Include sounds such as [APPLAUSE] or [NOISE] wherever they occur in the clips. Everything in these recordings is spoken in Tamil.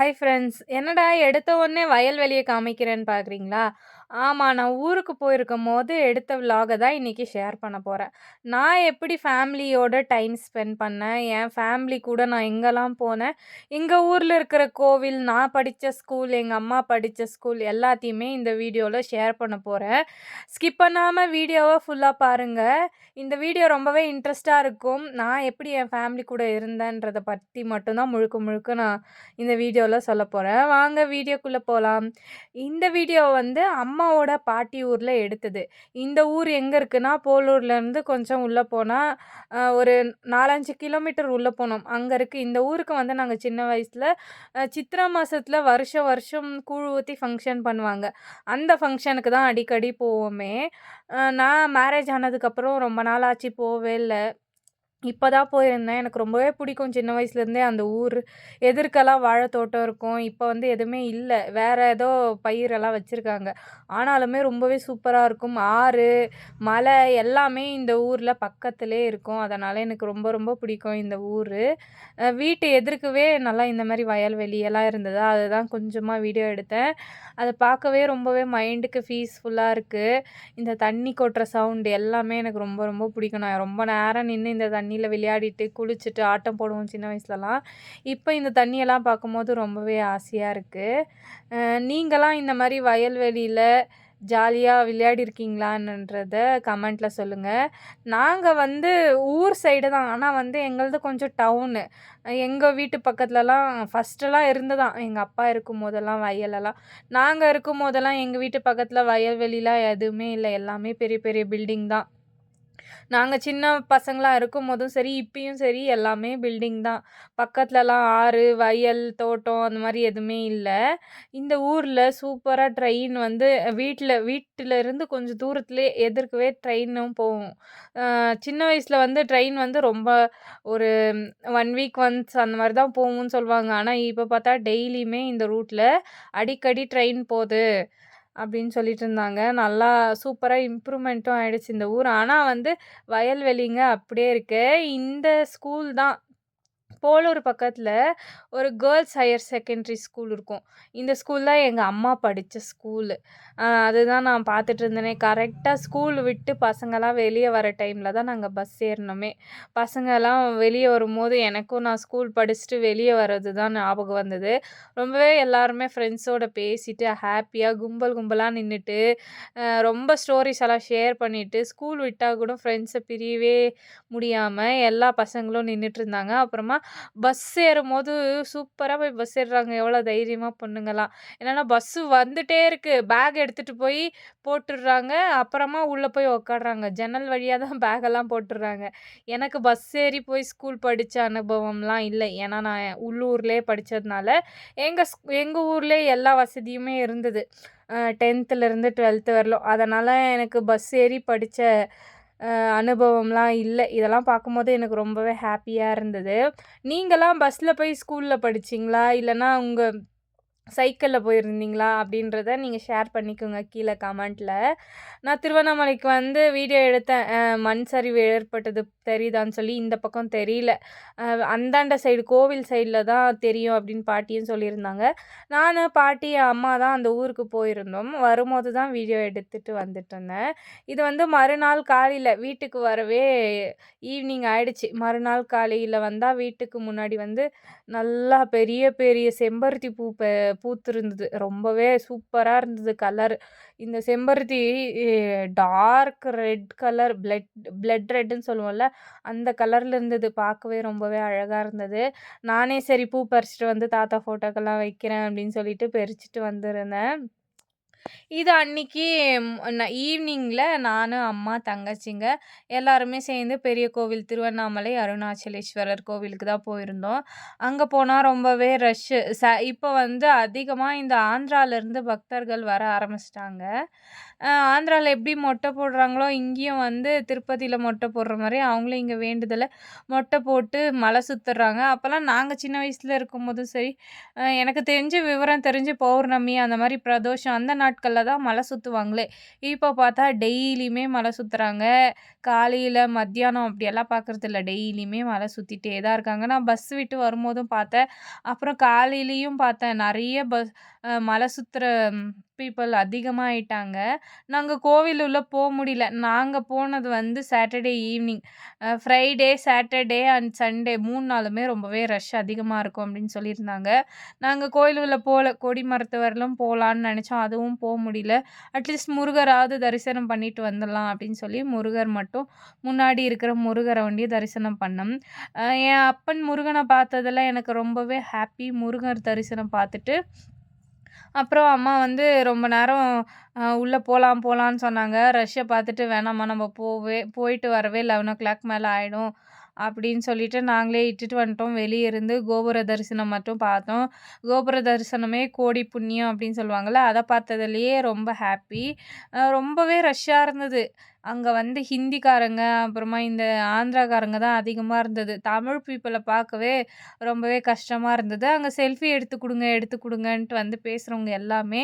ஹாய் ஃப்ரெண்ட்ஸ் என்னடா எடுத்த உடனே வயல்வெளிய காமிக்கிறேன்னு பார்க்குறீங்களா? ஆமாம் நான் ஊருக்கு போயிருக்கும் போது எடுத்த விலாகை தான் இன்றைக்கி ஷேர் பண்ண போகிறேன் நான் எப்படி ஃபேமிலியோட டைம் ஸ்பெண்ட் பண்ணேன், என் ஃபேமிலி கூட நான் எங்கெல்லாம் போனேன், எங்கள் ஊரில் இருக்கிற கோவில், நான் படித்த ஸ்கூல், எங்கள் அம்மா படித்த ஸ்கூல் எல்லாத்தையுமே இந்த வீடியோவில் ஷேர் பண்ண போகிறேன் ஸ்கிப் பண்ணாமல் வீடியோவை ஃபுல்லாக பாருங்கள் இந்த வீடியோ ரொம்பவே இன்ட்ரெஸ்ட்டாக இருக்கும். நான் எப்படி என் ஃபேமிலி கூட இருந்தேன்றதை பற்றி மட்டும்தான் முழுக்க முழுக்க நான் இந்த வீடியோவில் சொல்லப் போகிறேன் வாங்க வீடியோக்குள்ளே போகலாம் இந்த வீடியோ வந்து அம்மாவோட பாட்டி ஊரில் எடுத்தது. இந்த ஊர் எங்கே இருக்குன்னா, போலூர்லேருந்து கொஞ்சம் உள்ளே போனால் ஒரு 4, 5 கிலோமீட்டர் உள்ளே போனோம் அங்கே இருக்கு. இந்த ஊருக்கு வந்து நாங்கள் சின்ன வயசில் சித்திரை மாதத்தில் வருஷம் வருஷம் கூழ் ஊற்றி ஃபங்க்ஷன் பண்ணுவாங்க. அந்த ஃபங்க்ஷனுக்கு தான் அடிக்கடி போவோமே. நான் மேரேஜ் ஆனதுக்கப்புறம் ரொம்ப நாள் ஆச்சு போவே இல்லை இப்போ தான் போயிருந்தேன். எனக்கு ரொம்பவே பிடிக்கும் சின்ன வயசுலேருந்தே அந்த ஊர். எதிர்க்கலாம் வாழைத்தோட்டம் இருக்கும். இப்போ வந்து எதுவுமே இல்லை வேறு ஏதோ பயிரெல்லாம் வச்சுருக்காங்க ஆனாலுமே ரொம்பவே சூப்பராக இருக்கும். ஆறு, மலை எல்லாமே இந்த ஊரில் பக்கத்துலேயே இருக்கும். அதனால் எனக்கு ரொம்ப ரொம்ப பிடிக்கும் இந்த ஊர் வீட்டு எதிர்க்கவே நல்லா இந்த மாதிரி வயல்வெளியெல்லாம் இருந்ததா, அதுதான் கொஞ்சமாக வீடியோ எடுத்தேன். அதை பார்க்கவே ரொம்பவே மைண்டுக்கு ஃபீஸ்ஃபுல்லாக இருக்குது இந்த தண்ணி கொட்டுற சவுண்டு எல்லாமே எனக்கு ரொம்ப ரொம்ப பிடிக்கும். நான் ரொம்ப நேரம் நின்று இந்த தண்ணி தண்ணியில் விளையாடிட்டு, குளிச்சுட்டு, ஆட்டம் போடுவோம் சின்ன வயசுலலாம். இப்போ இந்த தண்ணியெல்லாம் பார்க்கும்போது ரொம்பவே ஆசையாக இருக்குது நீங்களாம் இந்த மாதிரி வயல்வெளியில் ஜாலியாக விளையாடியிருக்கீங்களான்றத கமெண்ட்டில் சொல்லுங்கள் நாங்கள் வந்து ஊர் சைடு தான். ஆனால் வந்து எங்களது கொஞ்சம் டவுனு. எங்கள் வீட்டு பக்கத்துலலாம் ஃபர்ஸ்ட்டெல்லாம் இருந்ததாம். எங்கள் அப்பா இருக்கும்போதெல்லாம் வயலெல்லாம். நாங்க இருக்கும்போதெல்லாம் எங்கள் வீட்டு பக்கத்தில் வயல்வெளிலாம் எதுவுமே இல்லை எல்லாமே பெரிய பெரிய பில்டிங் தான். நாங்கள் சின்ன பசங்களாக இருக்கும் போதும் சரி, இப்பயும் சரி எல்லாமே பில்டிங் தான். பக்கத்துலலாம் ஆறு, வயல், தோட்டம் அந்த மாதிரி எதுவுமே இல்லை இந்த ஊரில் சூப்பராக ட்ரெயின் வந்து வீட்டில் வீட்டிலேருந்து கொஞ்சம் தூரத்துலேயே எதிர்க்கவே ட்ரெயினும் போகும். சின்ன வயசில் வந்து ட்ரெயின் வந்து ரொம்ப ஒரு ஒன் வீக் ஒன்ஸ் அந்த மாதிரி தான் போகும்னு சொல்லுவாங்க. ஆனால் இப்போ பார்த்தா டெய்லியுமே இந்த ரூட்டில் அடிக்கடி ட்ரெயின் போகுது அப்படின்னு சொல்லிட்டு இருந்தாங்க. நல்லா சூப்பராக இம்ப்ரூவ்மெண்ட்டும் ஆகிடுச்சு இந்த ஊர். ஆனால் வந்து வயல்வெளிங்க அப்படியே இருக்குது இந்த ஸ்கூல் தான் போலூர் பக்கத்தில் ஒரு கேர்ள்ஸ் ஹையர் செகண்டரி ஸ்கூல் இருக்கும். இந்த ஸ்கூல் தான் எங்கள் அம்மா படித்த ஸ்கூலு. அதுதான் நான் பார்த்துட்டு இருந்தேனே. கரெக்டாக ஸ்கூல் விட்டு பசங்களாம் வெளியே வர டைமில் தான் நாங்கள் பஸ் ஏறினோமே பசங்கள்லாம் வெளியே வரும்போது எனக்கும் நான் ஸ்கூல் படிச்சுட்டு வெளியே வர்றது தான் ஞாபகம் வந்தது. ரொம்பவே எல்லாருமே ஃப்ரெண்ட்ஸோட பேசிட்டு, ஹாப்பியாக கும்பல் கும்பலாக நின்றுட்டு ரொம்ப ஸ்டோரீஸ் எல்லாம் ஷேர் பண்ணிவிட்டு ஸ்கூல் விட்டால் கூட ஃப்ரெண்ட்ஸை பிரியவே முடியாமல் எல்லா பசங்களும் நின்னுட்டுருந்தாங்க. அப்புறமா பஸ் ஏறும்போது சூப்பரா போய் பஸ் ஏறுறாங்க. எவ்வளோ தைரியமா பொண்ணுங்கலாம். என்னன்னா பஸ்ஸு வந்துட்டே இருக்கு. பேக் எடுத்துட்டு போய் போட்டுடுறாங்க. அப்புறமா உள்ள போய் உட்காடுறாங்க. ஜன்னல் வழியா தான் [LAUGHS] பேக்கெல்லாம் போட்டுடுறாங்க. எனக்கு பஸ் ஏறி போய் ஸ்கூல் படிச்ச அனுபவம்லாம் இல்ல. ஏன்னா நான் உள்ளூர்லயே படிச்சதுனால, எங்க ஸ் எங்க ஊர்லயே எல்லா வசதியுமே இருந்தது. அ 10த்துலருந்து 12த் வரலும். அதனால எனக்கு பஸ் ஏறி படிச்ச அனுபவம்லாம் இல்லை இதெல்லாம் பார்க்கும்போது எனக்கு ரொம்பவே ஹாப்பியாக இருந்தது. நீங்களாம் பஸ்ஸில் போய் ஸ்கூலில் படிச்சீங்களா? இல்லைன்னா உங்கள் சைக்கிளில் போயிருந்தீங்களா? அப்படின்றத நீங்கள் ஷேர் பண்ணிக்கோங்க கீழே கமெண்ட்டில் நான் திருவண்ணாமலைக்கு வந்து வீடியோ எடுத்தேன். மண் சரிவு ஏற்பட்டது தெரியுதான்னு சொல்லி. இந்த பக்கம் தெரியல. அந்தாண்ட சைடு கோவில் சைடில் தான் தெரியும் அப்படின்னு பாட்டியும் சொல்லியிருந்தாங்க. நான் பாட்டி, அம்மா தான் அந்த ஊருக்கு போயிருந்தோம். வரும்போது தான் வீடியோ எடுத்துகிட்டு வந்துட்டுருந்தேன். இது வந்து மறுநாள் காலையில் வீட்டுக்கு வரவே ஈவினிங் ஆயிடுச்சு. மறுநாள் காலையில் வந்தால் வீட்டுக்கு முன்னாடி வந்து நல்லா பெரிய பெரிய செம்பருத்தி பூ பூத்திருந்தது. ரொம்பவே சூப்பராக இருந்தது கலர். இந்த செம்பருத்தி dark red colour blood blood ரெட்டுன்னு சொல்லுவோம்ல, அந்த கலரில் இருந்தது. பார்க்கவே ரொம்பவே அழகாக இருந்தது. நானே சரி பூ பறிச்சுட்டு வந்து தாத்தா ஃபோட்டோக்கெல்லாம் வைக்கிறேன் அப்படின்னு சொல்லிட்டு பறிச்சிட்டு வந்திருந்தேன். இது அன்னைக்கு ந ஈவினிங்ல நானு, அம்மா, தங்கச்சிங்க எல்லாருமே சேர்ந்து பெரிய கோவில் திருவண்ணாமலை அருணாச்சலேஸ்வரர் கோவிலுக்கு தான் போயிருந்தோம். அங்க போனா ரொம்பவே ரஷ்ஷு. ச இப்ப வந்து அதிகமா இந்த ஆந்திராலருந்து பக்தர்கள் வர ஆரம்பிச்சுட்டாங்க. அ ஆந்திரால எப்படி மொட்டை போடுறாங்களோ, இங்கேயும் வந்து திருப்பதியில் மொட்டை போடுற மாரி அவங்களும் இங்க வேண்டுதல மொட்டை போட்டு மலை சுத்துறாங்க. அப்பலாம் நாங்க சின்ன வயசுல இருக்கும்போதும் சரி, அ எனக்கு தெரிஞ்சு விவரம் தெரிஞ்சு பௌர்ணமி அந்த மாரி பிரதோஷம் அந்த நாட்கள்ல தான் மலை சுத்துவாங்களே! இப்போ பார்த்தா டெய்லியுமே மலை சுத்துறாங்க. காலையில, மத்தியானம் அப்படியெல்லாம் பார்க்குறதில்ல. டெய்லியுமே மலை சுத்திட்டே தான் இருக்காங்க. நான் பஸ் விட்டு வரும்போதும் பார்த்தேன். அப்புறம் காலையிலயும் பார்த்தேன். நெறைய பஸ் அ மலை சுத்துற பீப்புள் அதிகமாகிட்டாங்க ஆயிட்டாங்க. கோவில் உள்ள போக முடியல. நாங்கள் போனது வந்து Saturday evening Friday, Saturday and Sunday மூணு நாளுமே ரொம்பவே ரஷ் அதிகமாக இருக்கும் அப்படின்னு சொல்லியிருந்தாங்க. நாங்கள் கோயில் உள்ள போகல கொடி வரலும் போகலான்னு நினச்சோம் அதுவும் போக முடியல. அட்லீஸ்ட் முருகராவது தரிசனம் பண்ணிட்டு வந்துடலாம் அப்படின்னு சொல்லி முருகர் மட்டும் முன்னாடி இருக்கிற முருகரை வண்டி தரிசனம் பண்ணோம். என் அப்பன் முருகனை பார்த்ததெல்லாம் எனக்கு ரொம்பவே ஹாப்பி. முருகர் தரிசனம் பார்த்துட்டு, அப்புறம் அம்மா வந்து ரொம்ப நேரம் அ உள்ள போலாம் போலான்னு சொன்னாங்க. ரஷ்ஷ பார்த்துட்டு வேணாம்மா நம்ம போவே போயிட்டு வரவே 11:00 மேல ஆயிடும். அப்படின்னு சொல்லிட்டு நாங்களே இட்டுட்டு வந்துட்டோம். வெளியே இருந்து கோபுர தரிசனம் மட்டும் பார்த்தோம். கோபுர தரிசனமே கோடி புண்ணியம் அப்படின்னு சொல்லுவாங்கள்ல அதை பார்த்ததுலையே ரொம்ப ஹாப்பி. ரொம்பவே ரஷ்ஷாக இருந்தது. அங்கே வந்து ஹிந்திக்காரங்க, அப்புறமா இந்த ஆந்திராக்காரங்க தான் அதிகமாக இருந்தது. தமிழ் பீப்புளை பார்க்கவே ரொம்பவே கஷ்டமாக இருந்தது. அங்கே செல்ஃபி எடுத்து கொடுங்க எடுத்து கொடுங்கன்ட்டு வந்து பேசுகிறவங்க எல்லாமே,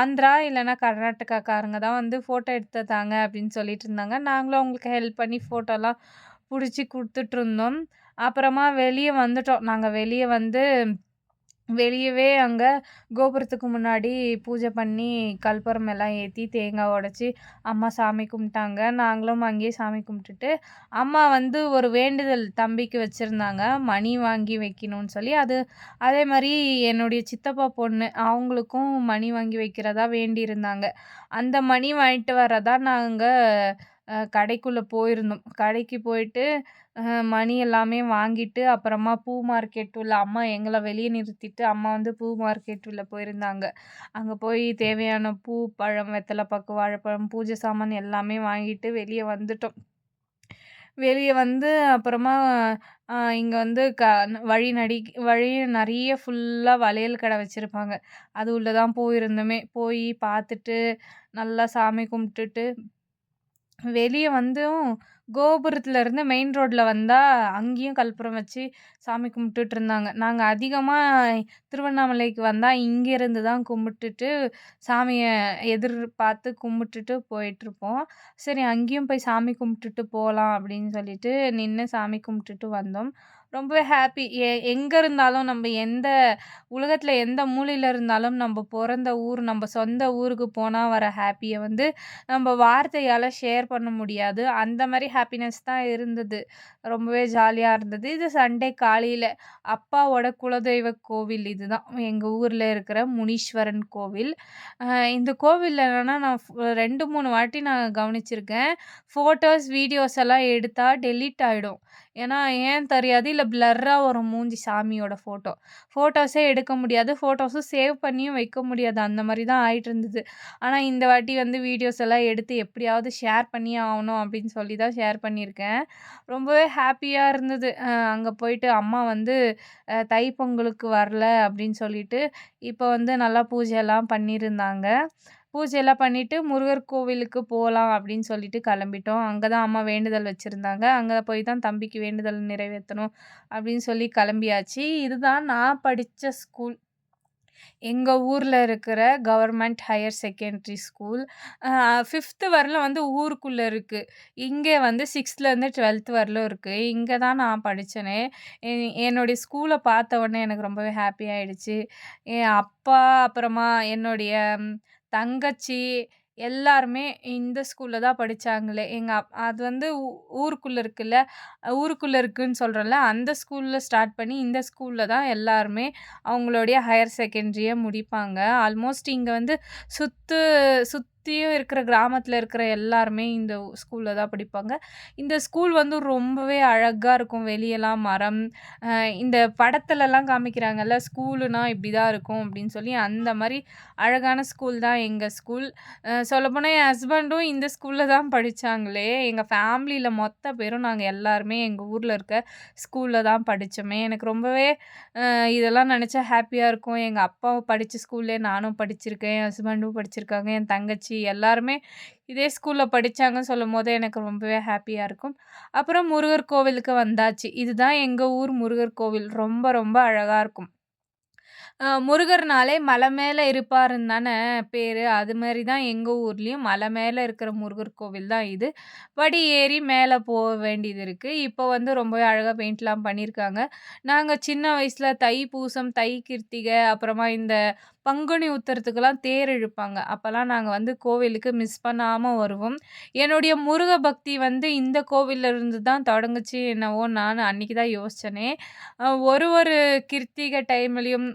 ஆந்திரா இல்லைன்னா கர்நாடகாக்காரங்க தான் வந்து ஃபோட்டோ எடுத்து தாங்க அப்படின்னு சொல்லிட்டு இருந்தாங்க. நாங்களும் அவங்களுக்கு ஹெல்ப் பண்ணி ஃபோட்டோலாம் பிடிச்சி கொடுத்துட்ருந்தோம் அப்புறமா வெளியே வந்துட்டோம். நாங்கள் வெளியே வந்து வெளியவே அங்கே கோபுரத்துக்கு முன்னாடி பூஜை பண்ணி, கல்பரம் எல்லாம் ஏற்றி தேங்காய் உடச்சி அம்மா சாமி கும்பிட்டாங்க. நாங்களும் அங்கேயே சாமி கும்பிட்டுட்டு, அம்மா வந்து ஒரு வேண்டுதல் தம்பிக்கு வச்சுருந்தாங்க மணி வாங்கி வைக்கணும்னு சொல்லி. அது அதே மாதிரி என்னுடைய சித்தப்பா பொண்ணு, அவங்களுக்கும் மணி வாங்கி வைக்கிறதா வேண்டியிருந்தாங்க. அந்த மணி வாங்கிட்டு வரதான் நாங்கள் கடைக்குள்ளே போயிருந்தோம். கடைக்கு போயிட்டு, மணி எல்லாமே வாங்கிட்டு, அப்புறமா பூ மார்க்கெட் உள்ள அம்மா எங்களை வெளியே நிறுத்திட்டு, அம்மா வந்து பூ மார்க்கெட் உள்ள போயிருந்தாங்க. அங்கே போய் தேவையான பூ, பழம், வெத்தலை பாக்கு, வாழைப்பழம், பூஜை சாமான் எல்லாமே வாங்கிட்டு வெளியே வந்துட்டோம். வெளியே வந்து அப்புறமா இங்கே வந்து க வழி நடி வழி நிறைய ஃபுல்லாக வளையல் கடை வச்சுருப்பாங்க அது உள்ளே தான் போயிருந்தோமே. போய் பார்த்துட்டு, நல்லா சாமி கும்பிட்டுட்டு, வெளிய வந்தும் கோபுரத்துல இருந்து மெயின் ரோட்ல வந்தா, அங்கேயும் கற்பூரம் வச்சு சாமி கும்பிட்டுட்டு இருந்தாங்க. நாங்க அதிகமா திருவண்ணாமலைக்கு வந்தா இங்கேருந்து தான் கும்பிட்டுட்டு, சாமிய எதிர்பார்த்து கும்பிட்டுட்டு போயிட்டுருப்போம். சரி அங்கேயும் போய் சாமி கும்பிட்டுட்டு போலாம் அப்படின்னு சொல்லிட்டு நின்னு சாமி கும்பிட்டுட்டு வந்தோம். ரொம்பவே ஹாப்பி. எ எங்க இருந்தாலும் நம்ம எந்த உலகத்துல எந்த மூலையில இருந்தாலும் நம்ம பிறந்த ஊர், நம்ம சொந்த ஊருக்கு போனா வர ஹாப்பியை வந்து நம்ம வார்த்தையால ஷேர் பண்ண முடியாது. அந்த மாதிரி ஹாப்பினஸ் தான் இருந்தது. ரொம்பவே ஜாலியா இருந்தது. இது சண்டே காலையில. அப்பாவோட குலதெய்வ கோவில் இதுதான். எங்க ஊர்ல இருக்கிற முனீஸ்வரன் கோவில். இந்த கோவில் என்னன்னா நான் ரெண்டு மூணு வாட்டி நான் கவனிச்சிருக்கேன். ஃபோட்டோஸ், வீடியோஸ் எல்லாம் எடுத்தா டெலீட் ஆயிடும். ஏன்னா ஏன் தெரியாது. இல்லை பிளர்ராக வரும் மூஞ்சி சாமியோட ஃபோட்டோ. ஃபோட்டோஸே எடுக்க முடியாது. ஃபோட்டோஸும் சேவ் பண்ணியும் வைக்க முடியாது. அந்த மாதிரி தான் ஆயிட்டுருந்தது. ஆனால் இந்த வாட்டி வந்து வீடியோஸ் எல்லாம் எடுத்து எப்படியாவது ஷேர் பண்ணியே ஆகணும் அப்படின்னு சொல்லி தான் ஷேர் பண்ணியிருக்கேன். ரொம்பவே ஹாப்பியாக இருந்தது. அங்கே போயிட்டு அம்மா வந்து தைப்பொங்கலுக்கு வரல அப்படின்னு சொல்லிட்டு, இப்போ வந்து நல்லா பூஜைலாம் பண்ணியிருந்தாங்க. பூஜையெல்லாம் பண்ணிவிட்டு முருகர் கோவிலுக்கு போகலாம் அப்படின்னு சொல்லிட்டு கிளம்பிட்டோம். அங்கே தான் அம்மா வேண்டுதல் வச்சுருந்தாங்க அங்கே போய் தான் தம்பிக்கு வேண்டுதல் நிறைவேற்றணும் அப்படின்னு சொல்லி கிளம்பியாச்சு. இதுதான் நான் படித்த ஸ்கூல். எங்கள் ஊரில் இருக்கிற government higher secondary school. Fifth வரலும் வந்து ஊருக்குள்ளே இருக்குது இங்கே வந்து 6த்லேருந்து 12த் வரலும் இருக்குது இங்கே தான் நான் படித்தேனே எ என்னுடைய ஸ்கூலை பார்த்த உடனே எனக்கு ரொம்பவே ஹாப்பி ஆயிடுச்சு. என் அப்பா, அப்புறமா என்னுடைய தங்கச்சி எல்லாருமே இந்த ஸ்கூல்ல தான் படிச்சாங்களே. எங்க அப் அது வந்து ஊ ஊருக்குள்ள இருக்குல்ல. ஊருக்குள்ள இருக்குன்னு சொல்றேன்ல. அந்த ஸ்கூல்ல ஸ்டார்ட் பண்ணி இந்த ஸ்கூல்ல தான் எல்லாருமே அவங்களுடைய ஹையர் செகண்டரிய முடிப்பாங்க. ஆல்மோஸ்ட் இங்க வந்து சுத்து சுற்றியும் இருக்கிற கிராமத்தில் இருக்கிற எல்லாருமே இந்த ஸ்கூலில் தான் படிப்பாங்க. இந்த ஸ்கூல் வந்து ரொம்பவே அழகாக இருக்கும். வெளியெல்லாம் மரம், இந்த படத்துலலாம் காமிக்கிறாங்கல்ல, ஸ்கூலுனா இப்படிதான் இருக்கும் அப்படின்னு சொல்லி, அந்த மாதிரி அழகான ஸ்கூல் தான் எங்கள் ஸ்கூல். சொல்லப்போனால் என் ஹஸ்பண்டும் இந்த ஸ்கூலில் தான் படித்தாங்களே எங்கள் ஃபேமிலியில் மொத்த பேரும் நாங்கள் எல்லாருமே எங்கள் ஊரில் இருக்க ஸ்கூலில் தான் படித்தோமே எனக்கு ரொம்பவே இதெல்லாம் நினச்சா ஹாப்பியாக இருக்கும். எங்கள் அப்பாவும் படித்த ஸ்கூல்லே நானும் படிச்சிருக்கேன். என் ஹஸ்பண்டும் படிச்சிருக்காங்க. என் தங்கச்சி வந்தாச்சு. எல்லாருமே இதே ஸ்கூலில் படித்தாங்கன்னு சொல்லும் போது எனக்கு ரொம்பவே ஹாப்பியாக இருக்கும். அப்புறம் முருகர் கோவிலுக்கு வந்தாச்சு. இதுதான் எங்கள் ஊர் முருகர் கோவில். ரொம்ப ரொம்ப அழகாக இருக்கும். முருகர்னாலே மலை மேலே இருப்பாருன்னு தானே பேர் அது மாதிரி தான் எங்கள் ஊர்லேயும் மலை மேலே இருக்கிற முருகர் கோவில் தான் இது. படி ஏறி மேலே போக வேண்டியது இருக்குது இப்போ வந்து ரொம்பவே அழகாக பெயிண்ட்லாம் பண்ணியிருக்காங்க. நாங்கள் சின்ன வயசில் தை பூசம் தை கிருத்திகை, அப்புறமா இந்த பங்குனி உத்தரத்துக்கெல்லாம் தேர் இழுப்பாங்க. அப்போல்லாம் நாங்கள் வந்து கோவிலுக்கு மிஸ் பண்ணாமல் வருவோம். என்னுடைய முருக பக்தி வந்து இந்த கோவிலிருந்து தான் தொடங்குச்சு என்னவோ நான் அன்னைக்கு தான் யோசிச்சேனே. ஒரு ஒரு கிருத்திகை டைம்லேயும்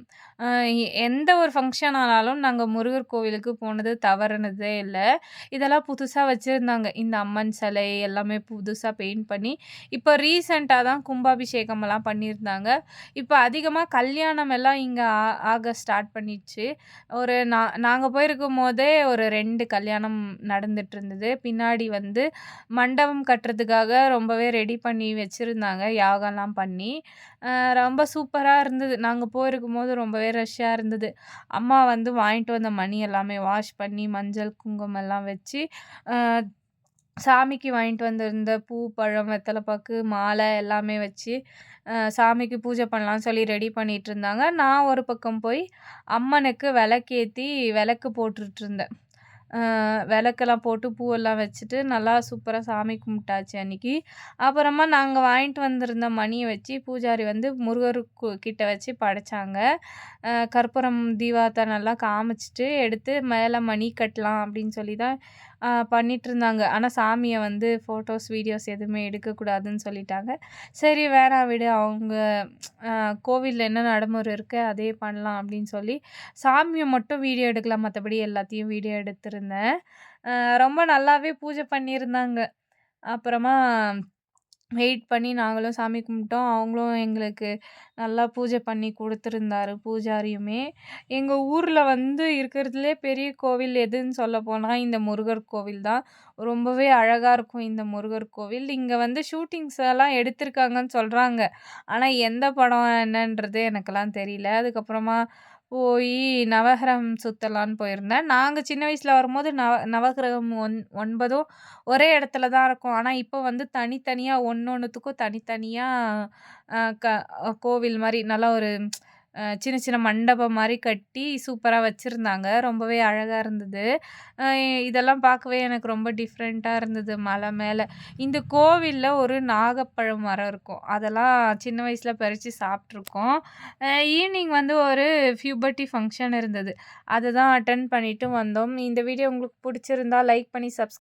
எந்த ஒரு ஃபங்க்ஷன் ஆனாலும் நாங்கள் முருகர் கோவிலுக்கு போனது தவறுனதே இல்லை இதெல்லாம் புதுசாக வச்சுருந்தாங்க இந்த அம்மன் சிலை எல்லாமே புதுசாக பெயிண்ட் பண்ணி, இப்போ ரீசென்ட்டா தான் கும்பாபிஷேகம்லாம் பண்ணியிருந்தாங்க. இப்போ அதிகமாக கல்யாணம் எல்லாம் இங்கே ஆ ஆக ஸ்டார்ட் பண்ணிடுச்சு. ஒரு நா நாங்க போயிருக்கும்போதே ஒரு 2 கல்யாணம் நடந்துட்டு இருந்தது. பின்னாடி வந்து மண்டபம் கட்டுறதுக்காக ரொம்பவே ரெடி பண்ணி வச்சிருந்தாங்க. யாகம்லாம் பண்ணி. அ ரொம்ப சூப்பரா இருந்தது. நாங்க போயிருக்கும்போது ரொம்பவே ரஷ்ஷா இருந்தது. அம்மா வந்து வாங்கிட்டு வந்த மணி எல்லாமே வாஷ் பண்ணி, மஞ்சள், குங்குமம் எல்லாம் வச்சு, அ சாமிக்கு வாங்கிட்டு வந்திருந்த பூ, பழம், வெத்தலைப்பாக்கு மாலை எல்லாமே வச்சு, சாமிக்கு பூஜை பண்ணலான்னு சொல்லி ரெடி பண்ணிகிட்டு இருந்தாங்க. நான் ஒரு பக்கம் போய் அம்மனுக்கு விளக்கேற்றி விளக்கு போட்டுட்ருந்தேன் விளக்கெல்லாம் போட்டு பூவெல்லாம் வச்சுட்டு நல்லா சூப்பராக சாமி கும்பிட்டாச்சு அன்றைக்கி அப்புறமா நாங்கள் வாங்கிட்டு வந்திருந்த மணியை வச்சு பூஜாரி வந்து முருகர் கு கிட்ட வச்சு படைச்சாங்க. கற்பூரம் கற்பூரம், நல்லா காமிச்சிட்டு எடுத்து மேலே மணி கட்டலாம் அப்படின்னு சொல்லி தான் அ பண்ணிட்டுருந்தாங்க. ஆனா சாமிய வந்து ஃபோட்டோஸ், வீடியோஸ் எதுவுமே எடுக்கக்கூடாதுன்னு சொல்லிட்டாங்க. சரி வேணாம் விடு. அவங்க அ கோவில்ல என்ன நடைமுறை இருக்கு அதே பண்ணலாம் அப்படின்னு சொல்லி, சாமிய மட்டும் வீடியோ எடுக்கல. மத்தபடி எல்லாத்தையும் வீடியோ எடுத்திருந்தேன். அ ரொம்ப நல்லாவே பூஜை பண்ணியிருந்தாங்க. அப்புறமா வெயிட் பண்ணி நாங்களும் சாமி கும்பிட்டோம். அவங்களும் எங்களுக்கு நல்லா பூஜை பண்ணி குடுத்துருந்தாரு பூஜாரியுமே. எங்க ஊர்ல வந்து இருக்கிறதுலே பெரிய கோவில் எதுன்னு சொல்லப்போனா, இந்த முருகர் கோவில் தான். ரொம்பவே அழகா இருக்கும் இந்த முருகர் கோவில். இங்க வந்து ஷூட்டிங்ஸ் எல்லாம் எடுத்திருக்காங்கன்னு சொல்றாங்க. ஆனா எந்த படம் என்னன்றது எனக்கெல்லாம் தெரியல. அதுக்கப்புறமா போயி நவகிரகம் சுத்தலான்னு போயிருந்தேன். நாங்க சின்ன வயசுல வரும்போது நவ நவகிரகம் ஒன் 9ம் ஒரே இடத்துல தான் இருக்கும். ஆனா இப்போ வந்து தனித்தனியா ஒண்ணொண்ணுத்துக்கும் தனித்தனியா அ க கோவில் மாரி நல்லா ஒரு அ சின்ன சின்ன மண்டபம் மாரி கட்டி சூப்பரா வச்சிருந்தாங்க. ரொம்பவே அழகா இருந்தது. அ இதெல்லாம் பார்க்கவே எனக்கு ரொம்ப டிஃப்ரெண்ட்டா இருந்தது மலை மேல. இந்த கோவில்ல ஒரு நாகப்பழம் மரம் இருக்கும். அதெல்லாம் சின்ன வயசுல பறிச்சு சாப்ட்டுருக்கோம். அ ஈவினிங் வந்து ஒரு பியூபர்ட்டி ஃபங்ஷன் இருந்தது. அத தான் அட்டெண்ட் பண்ணிட்டு வந்தோம். இந்த வீடியோ உங்களுக்கு புடிச்சிருந்தா லைக் பண்ணி சப்ஸ்